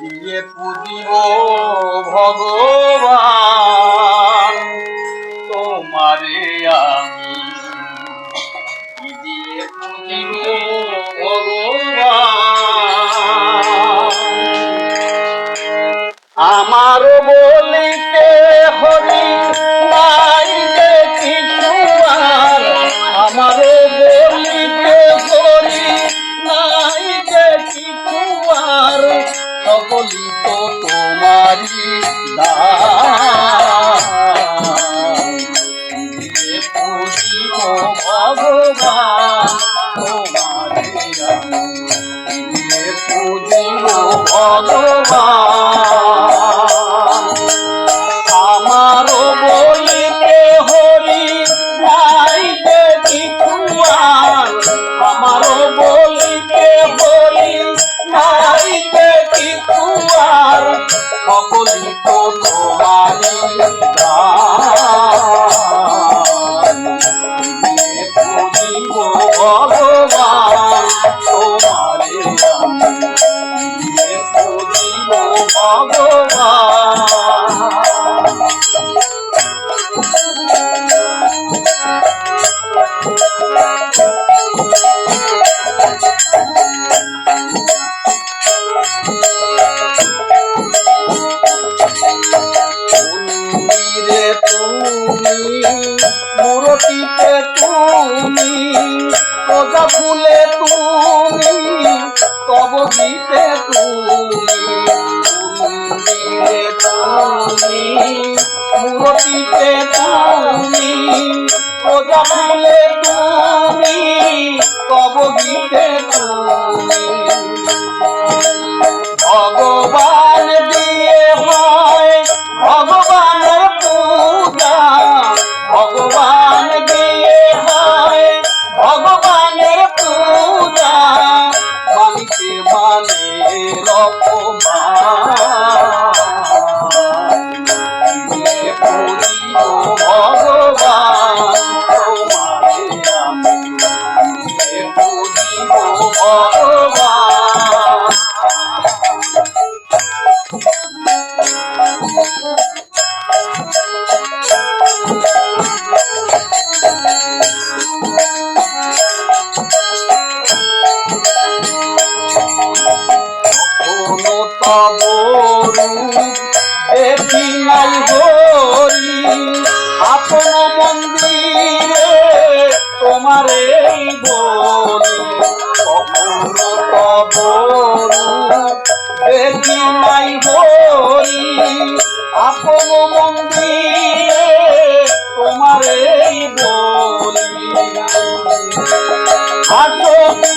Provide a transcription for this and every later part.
দিয়ে পুজিব ভগবান। তোমারে আমি দিয়ে পুজিব ভগবান? আমার তোমারি পুজিব ভগবান তোমারে পুজিব ভগবান সকলি তো তোমারি ভগবান তোমারে ভগবান। তুমি মূরতিতে তুমি রোজা ফুলে তুমি, তব গীতে তুমি তুমি, মূরতিতে তুমি রোজা ফুলে তুমি, তব গীতে তুমি। মানে কোনো তবরু দেখি নাই হরি, আপন মন্দিরে তোমারে বলি। কখনো তবরু দেখি নাই বলি। হাসি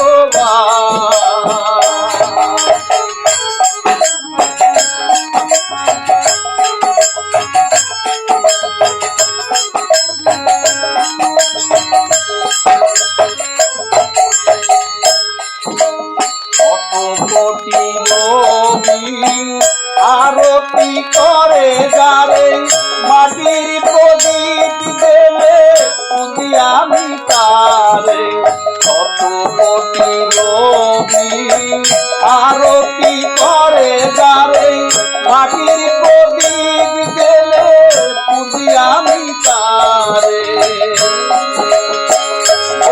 অতি নবীন আরতি করে যারে মাটির প্রদীপ দেবে আমি তারে কত কোটি নবীন আরতি করে যারে মাটির প্রদীপ দেবে পুজি আমি তারে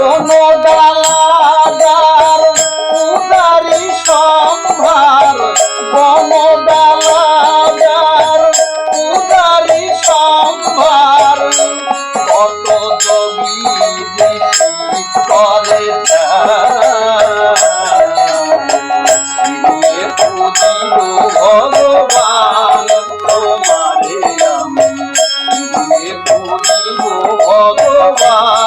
অনুদান Allah.